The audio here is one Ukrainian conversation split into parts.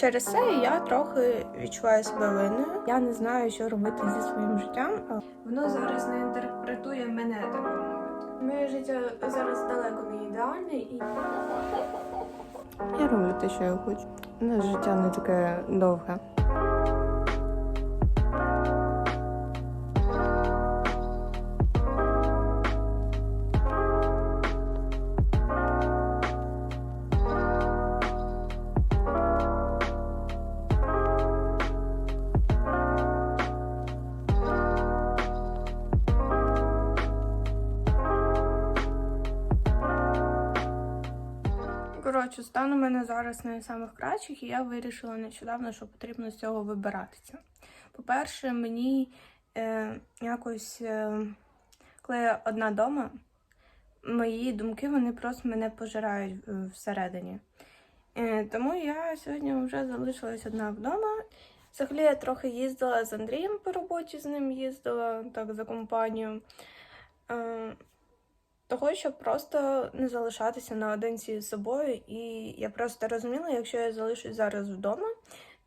Через це я трохи відчуваю себе винною. Я не знаю, що робити зі своїм життям. Воно зараз не інтерпретує мене, так би мовити. Моє життя зараз далеко не ідеальне і. Я роблю те, що я хочу. У нас життя не таке довге. Коротше, стан у мене зараз не самих кращих, і я вирішила нещодавно, що потрібно з цього вибиратися. По-перше, мені е, якось, е, коли я одна дома, мої думки вони просто мене пожирають е, всередині. Е, тому я сьогодні вже залишилась одна вдома. Взагалі я трохи їздила з Андрієм по роботі, з ним їздила так за компанію. Е, того, щоб просто не залишатися наодинці з собою. І я просто розуміла, якщо я залишусь зараз вдома,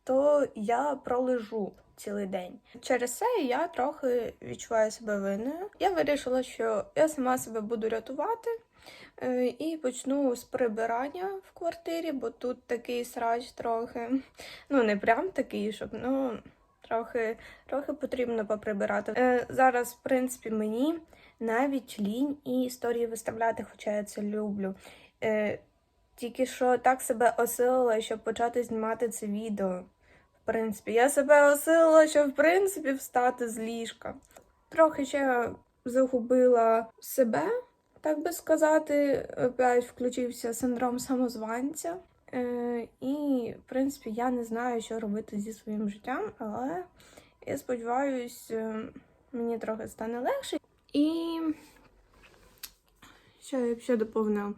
то я пролежу цілий день. Через це я трохи відчуваю себе винною. Я вирішила, що я сама себе буду рятувати. е, І почну з прибирання в квартирі, бо тут такий срач трохи. Ну, не прям такий, щоб ну трохи, трохи потрібно поприбирати. Е, зараз, в принципі, мені навіть лінь і історії виставляти, хоча я це люблю. Е, тільки що так себе осилила, щоб почати знімати це відео. В принципі, я себе осилила, щоб в принципі встати з ліжка. Трохи ще загубила себе, так би сказати. Опять включився синдром самозванця. Е, і, в принципі, я не знаю, що робити зі своїм життям, але я сподіваюся, мені трохи стане легше. І що я ще доповнила?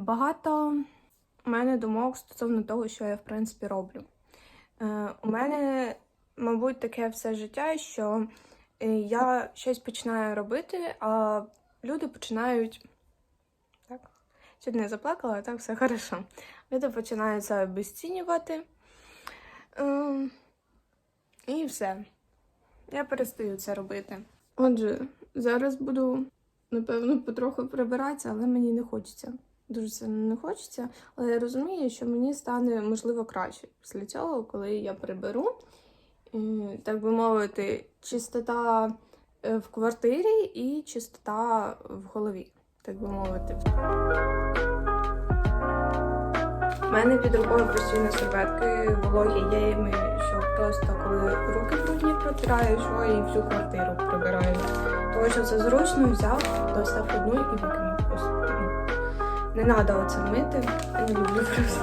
Багато у мене думок стосовно того, що я в принципі роблю. Е, у мене, мабуть, таке все життя, що е, я щось починаю робити, а люди починають. Так, сьогодні я заплакала, а так все хорошо. Люди починають це обесцінювати. Е, і все. Я перестаю це робити. Отже, зараз буду, напевно, потроху прибиратися, але мені не хочеться. Дуже сильно не хочеться. Але я розумію, що мені стане можливо краще після цього, коли я приберу. І, так би мовити, чистота е, в квартирі і чистота в голові, так би мовити. У мене під рукою постійно серветки вологі є що просто коли руки брудні протираєш, що і всю квартиру прибираю. Тому що це зручно взяв, достав одну і викинув. Ну, Не треба оце мити. Я не люблю просто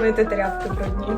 мити тряпки брудні.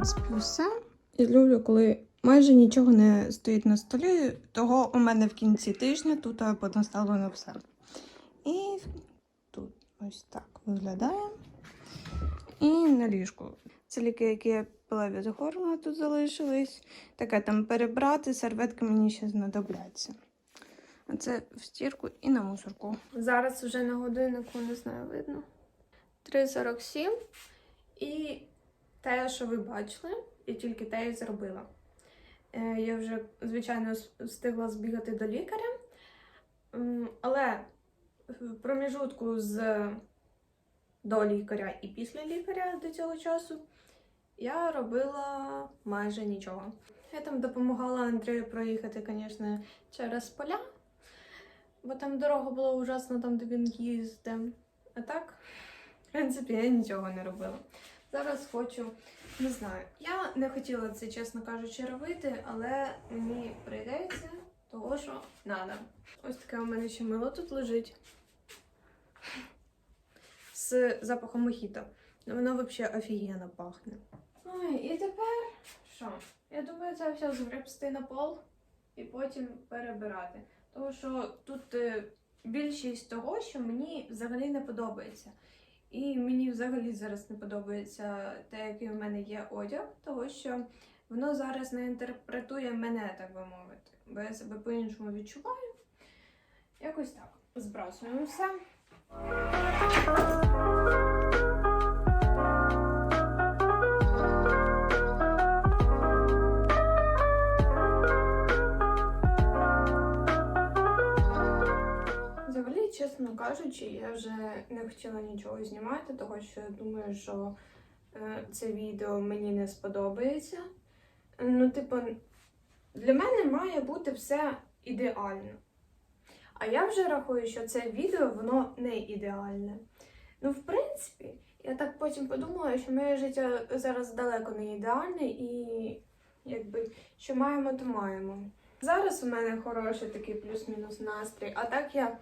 Принципі, все. Я люблю, коли майже нічого не стоїть на столі. Того у мене в кінці тижня тут е, понаставлено все. І тут ось так виглядає. І на ліжку. Це ліки, які я пила від горла, тут залишились. Таке там перебрати, серветки мені ще знадобляться. А це в стірку і на мусорку. Зараз вже на годиннику не знаю, видно. 3.47. І те, що ви бачили, я тільки те і зробила. Е, Я вже, звичайно, встигла збігати до лікаря, але в проміжутку з до лікаря і після лікаря до цього часу я робила майже нічого. Я там допомагала Андрію проїхати, звісно, через поля, бо там дорога була ужасна, там, де він їздив. А так, в принципі, я нічого не робила. Зараз хочу, не знаю. Я не хотіла це, чесно кажучи, робити, але мені прийдеться, того що треба. Ось таке у мене ще мило тут лежить. З запахом мохіто. Ну, Воно взагалі офігенно пахне. Ой, і тепер що? Я думаю, це все згребсти на пол і потім перебирати. Тому що тут е, більшість того, що мені взагалі не подобається. І мені взагалі зараз не подобається те, який у мене є одяг, тому що воно зараз не інтерпретує мене, так би мовити. Бо я себе по-іншому відчуваю. Якось так. Збрасуємо все. Чесно кажучи, я вже не хотіла нічого знімати, тому що я думаю, що е, це відео мені не сподобається. Ну, типу, для мене має бути все ідеально. А я вже рахую, що це відео воно не ідеальне. Ну, в принципі, я так потім подумала, що моє життя зараз далеко не ідеальне і якби що маємо, то маємо. Зараз у мене хороший такий плюс-мінус настрій, а так я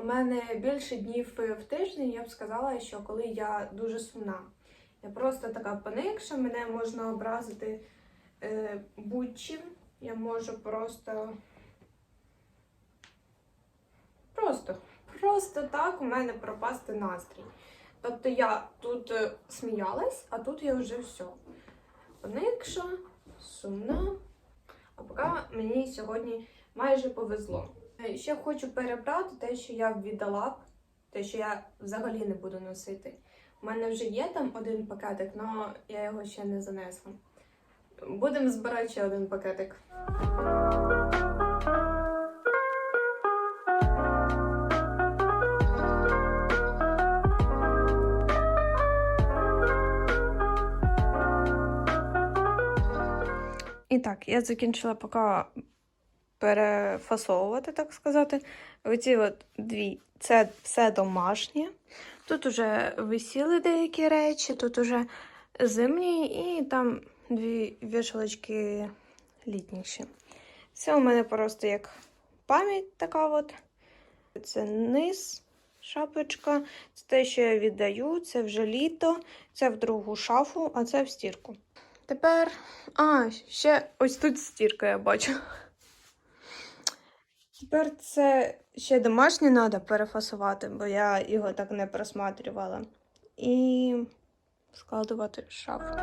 у мене більше днів в тиждень, я б сказала, що коли я дуже сумна. Я просто така поникша, мене можна образити е, будь-чим. Я можу просто. Просто, просто так у мене пропасти настрій. Тобто я тут е, сміялась, а тут я вже все. Поникша, сумна. А поки мені сьогодні майже повезло. Е, Ще хочу перебрати те, що я віддала б, те, що я взагалі не буду носити. У мене вже є там один пакетик, але я його ще не занесла. Будемо збирати ще один пакетик. І так, я закінчила поки перефасовувати, так сказати. Оці от дві це все домашнє. Тут уже висіли деякі речі, тут уже зимні і там дві вішалочки літніші. Це у мене просто як пам'ять така от. Це низ, шапочка. Це те, що я віддаю, це вже літо, це в другу шафу, а це в стірку. Тепер. А, ще ось тут стірка, я бачу. Тепер це ще домашнє треба перефасувати, бо я його так не просматрювала. І складувати в шафу.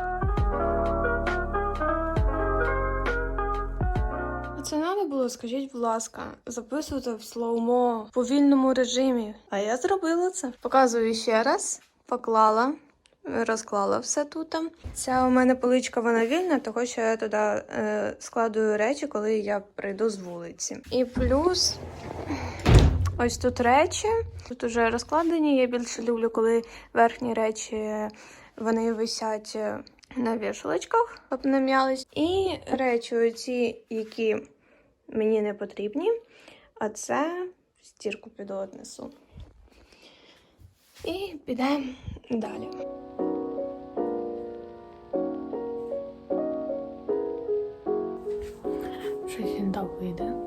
А це треба було, скажіть, будь ласка, записувати в слоумо в повільному режимі. А я зробила це. Показую ще раз. Поклала, розклала все тут. Ця у мене поличка вона вільна, тому що я туди е, складую речі, коли я прийду з вулиці. І плюс ось тут речі. Тут уже розкладені. Я більше люблю, коли верхні речі вони висять е, на вішалочках, щоб не м'ялись. І речі, оці, які мені не потрібні, а це стірку піду однесу. І підемо далі. Щось він так вийде.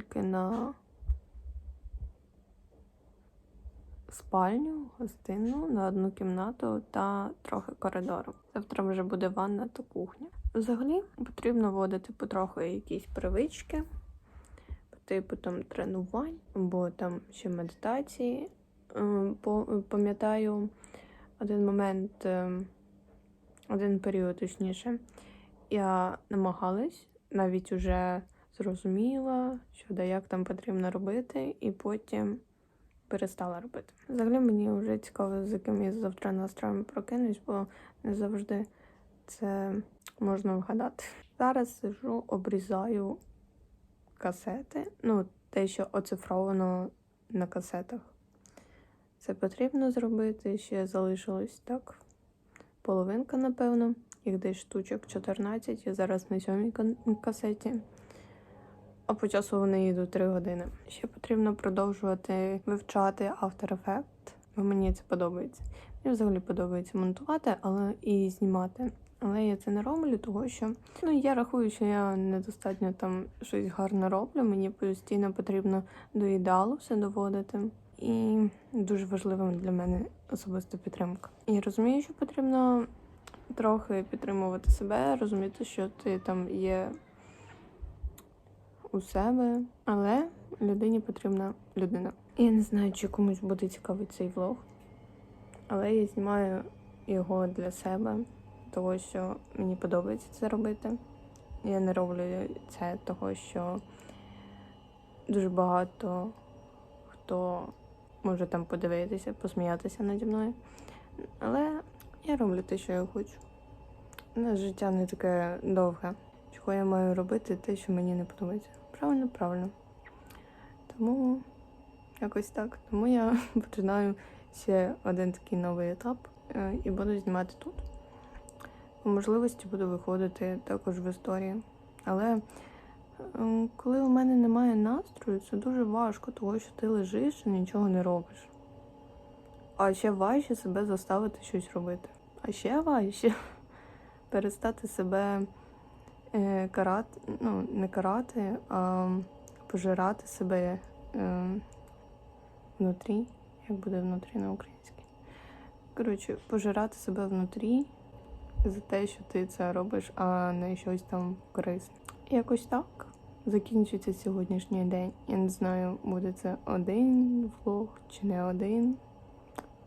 Тільки на спальню, гостину, на одну кімнату та трохи коридору. Завтра вже буде ванна та кухня. Взагалі потрібно вводити потроху якісь привички, типу там тренувань, або там ще медитації. Е, Пам'ятаю один момент, е, один період, точніше, я намагалась, навіть уже зрозуміла, що да як там потрібно робити, і потім перестала робити. Взагалі мені вже цікаво, з яким я завтра настроєм прокинусь, бо не завжди це можна вгадати. Зараз сижу, обрізаю касети. Ну, те, що оцифровано на касетах. Це потрібно зробити. Ще залишилось так. Половинка, напевно. Їх десь штучок 14. Я зараз на сьомій касеті. А по часу вони йдуть 3 години. Ще потрібно продовжувати вивчати After Effects, бо мені це подобається. Мені взагалі подобається монтувати, але і знімати. Але я це не роблю, тому що ну я рахую, що я недостатньо там щось гарно роблю. Мені постійно потрібно до ідеалу все доводити. І дуже важливим для мене особиста підтримка. І розумію, що потрібно трохи підтримувати себе, розуміти, що ти там є у себе, але людині потрібна людина. Я не знаю, чи комусь буде цікавий цей влог, але я знімаю його для себе, тому що мені подобається це робити. Я не роблю це того, що дуже багато хто може там подивитися, посміятися наді мною. Але я роблю те, що я хочу. У нас життя не таке довге. Чого я маю робити те, що мені не подобається. Правильно, правильно. Тому якось так. Тому я починаю ще один такий новий етап е, і буду знімати тут. По можливості буду виходити також в історії. Але е, коли у мене немає настрою, це дуже важко, тому що ти лежиш і нічого не робиш. А ще важче себе заставити щось робити. А ще важче перестати себе карати, ну, не карати, а пожирати себе е, внутрі. Як буде внутрі на українській? Коротше, пожирати себе внутрі за те, що ти це робиш, а не щось там корисне. Якось так закінчується сьогоднішній день. Я не знаю, буде це один влог чи не один.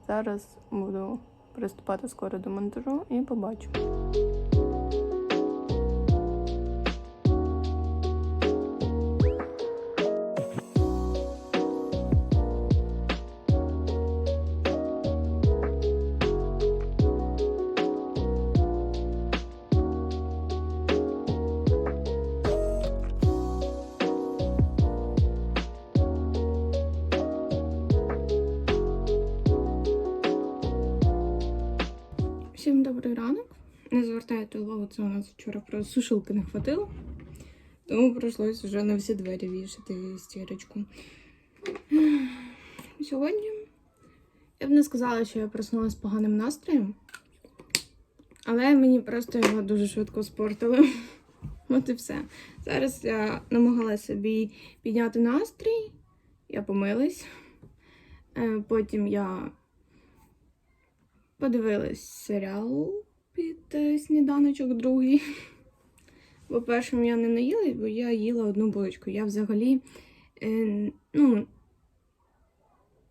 Зараз буду приступати скоро до монтажу і побачу. Не звертайте увагу, це у нас вчора про сушилки не хватило. Тому прийшлось вже на всі двері вішати стірочку. Сьогодні я б не сказала, що я проснулася з поганим настроєм. Але мені просто його дуже швидко спортили. От і все. Зараз я намагалася собі підняти настрій. Я помилась. Е, Потім я подивилась серіал під е, сніданочок другий. Бо першим я не наїлась, бо я їла одну булочку. Я взагалі е, ну,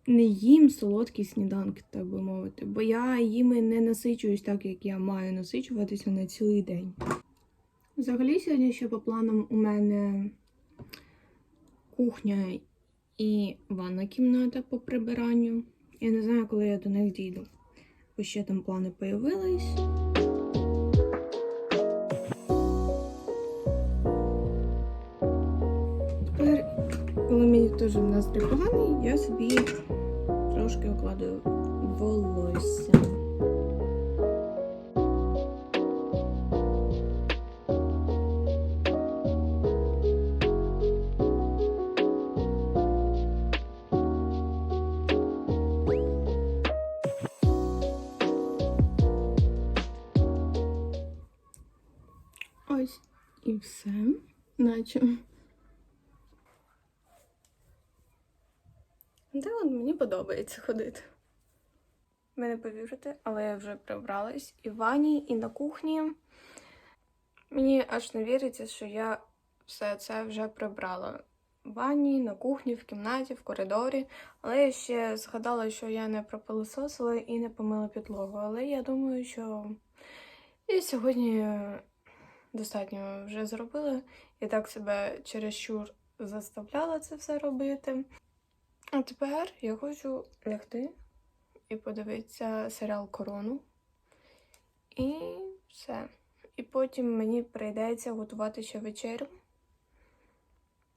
не їм солодкі сніданки, так би мовити. Бо я їми не насичуюсь так, як я маю насичуватися на цілий день. Взагалі, сьогодні ще по планам у мене кухня і ванна кімната по прибиранню. Я не знаю, коли я до них дійду. Бо ще там плани появились. Мені теж настрій поганий, я собі трошки окладаю волосся. Ось і все. Наче. Де мені подобається ходити. Ви не повірите, але я вже прибралась і в ванні, і на кухні. Мені аж не віриться, що я все це вже прибрала. В ванні, на кухні, в кімнаті, в коридорі. Але я ще згадала, що я не пропилососила і не помила підлогу. Але я думаю, що і сьогодні достатньо вже зробила. І так себе чересчур заставляла це все робити. А тепер я хочу лягти і подивитися серіал Корону. І все. і потім мені прийдеться готувати ще вечерю.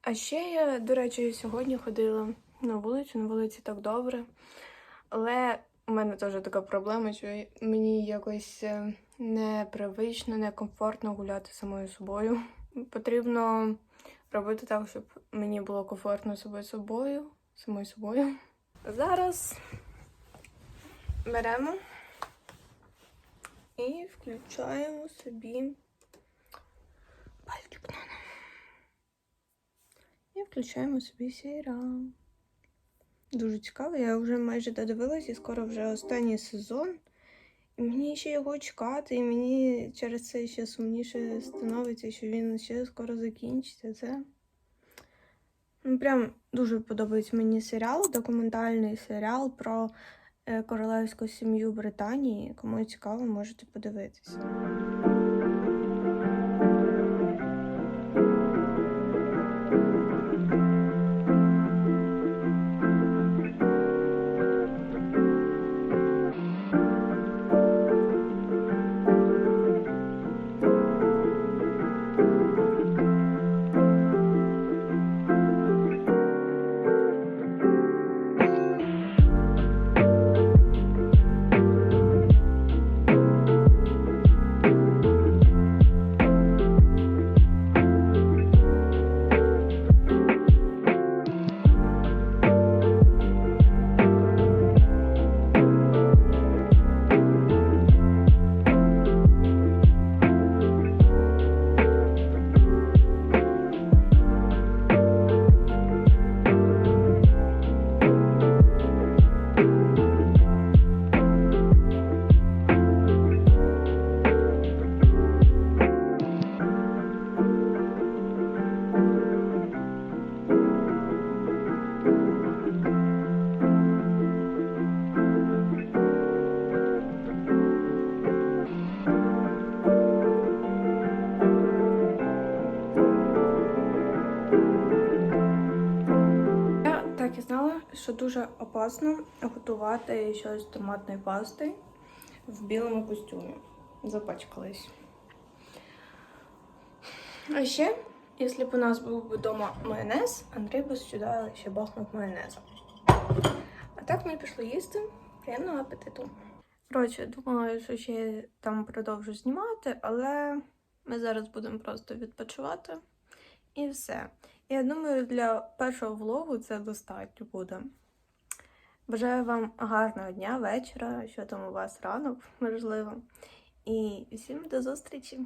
А ще я, до речі, сьогодні ходила на вулицю, на вулиці так добре. Але у мене теж така проблема, що мені якось е, непривично, некомфортно гуляти самою собою. Потрібно робити так, щоб мені було комфортно собою собою, самою собою. Зараз беремо і включаємо собі пальчик на І включаємо собі серіал. Дуже цікаво, я вже майже додивилась і скоро вже останній сезон. І мені ще його чекати, і мені через це ще сумніше становиться, що він ще скоро закінчиться. Це прям дуже подобається мені серіал, документальний серіал про е, королевську сім'ю Британії. Кому цікаво, можете подивитися. Дуже опасно готувати щось з томатної пасти в білому костюмі. Запачкалась. А ще, якщо б у нас був вдома майонез, Андрій би сюди ще бахнув майонезом. А так ми пішли їсти. Приємного апетиту. Коротше, думала, що ще там продовжу знімати, але ми зараз будемо просто відпочивати. І все. Я думаю, для першого влогу це достатньо буде. Бажаю вам гарного дня, вечора, що там у вас ранок, можливо. І всім до зустрічі!